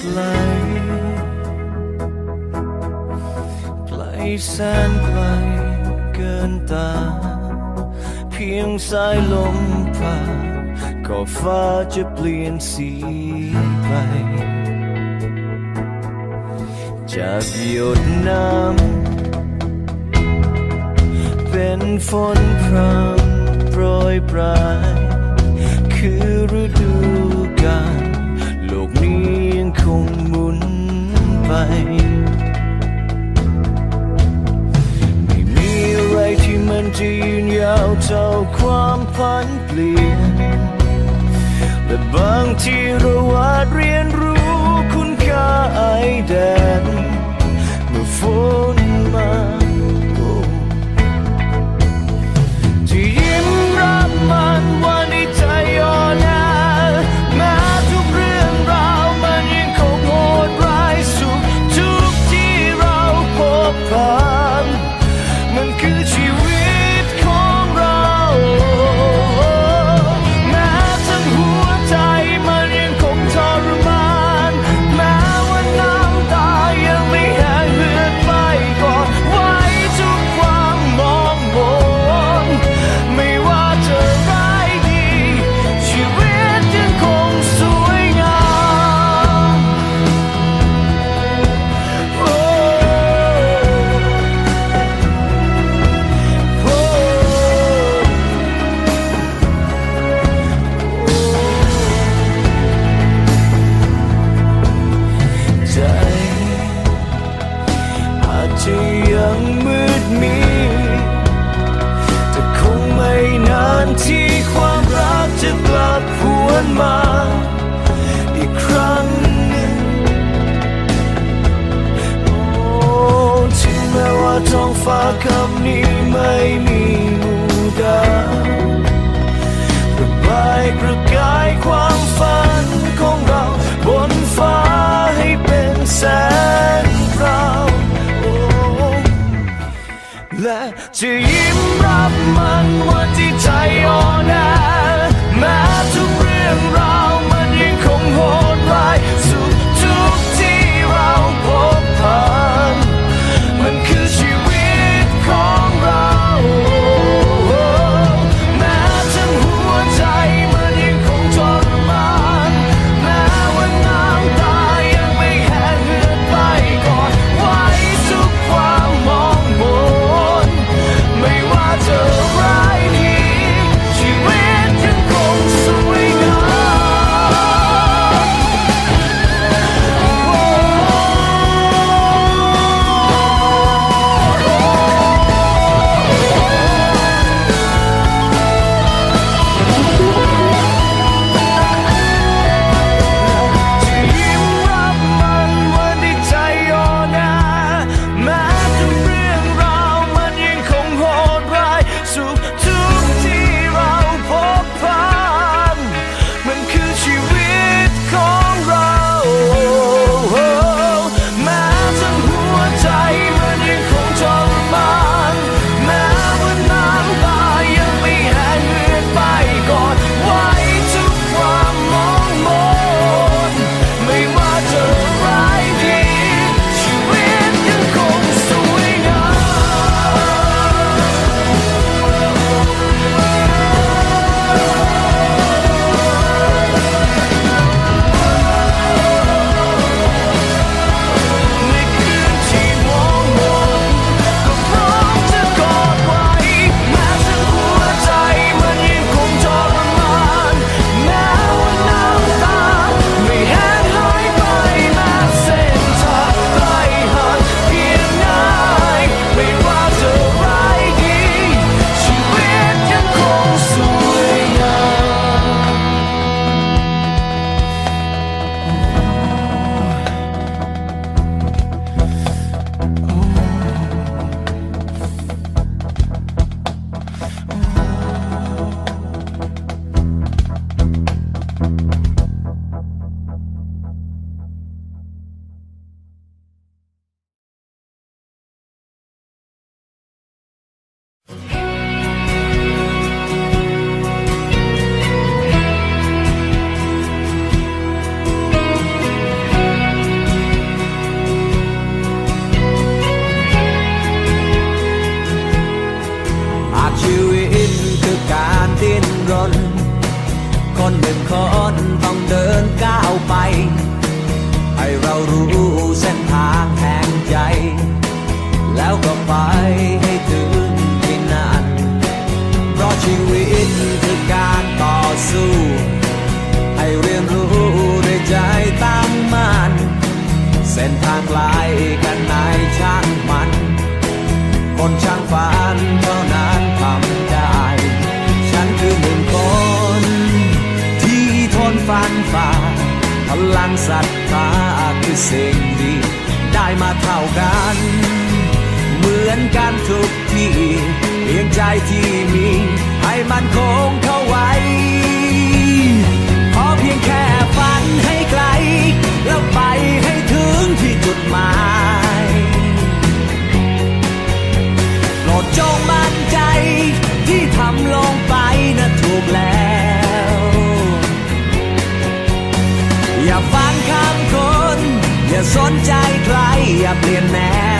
ไกล ไกลแสนไกลเกินตา เพียงสายลมผ่านก็ฟ้าจะเปลี่ยนสีไป จากหยดน้ำเป็นฝนพรำโปรยปลาย คือฤดูกาลโลกนี้ คงหมุนไปไม่มีอะไรที่มันจะยืนยาวเท่าความพันเปลี่ยน และบางทีเราอาจเรีย วนมาอีกครั้งหนึ่งโอ้ถึงแม้ว่าท้องฟ้าคำนี้ไม่มีมูดาวระบายประกายความฝันของเราบนฟ้าให้เป็นแสงพราวโอ้และจะยิ้มรับมัน fight เพียงใจที่มี ให้มันคงเข้าไว้ ขอเพียงแค่ฝันให้ไกล แล้วไปให้ถึงที่จุดหมายโปรดจงมั่นใจที่ทำลงไปนะถูกแล้ว อย่าฟังคำคน อย่าสนใจใคร อย่าเปลี่ยนแนว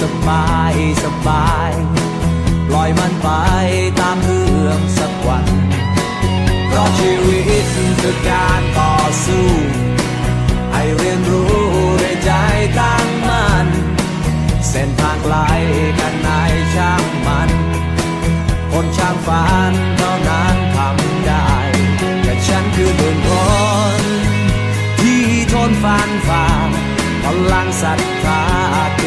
สบายสบายปล่อยมันไปตามเรื่องสักวันเพราะชีวิตคือการต่อสู้ให้เรียนรู้ด้วยใจตั้งมั่นเส้นทางไกลกันไหนช่างมัน คนช่างฝันเท่านั้นทำได้แต่ฉันคือหนึ่งคนที่ทนฟันฝ่าพลังศรัทธา